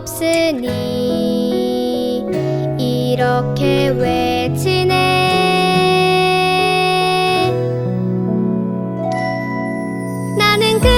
없으니 이렇게 외치네 나는 그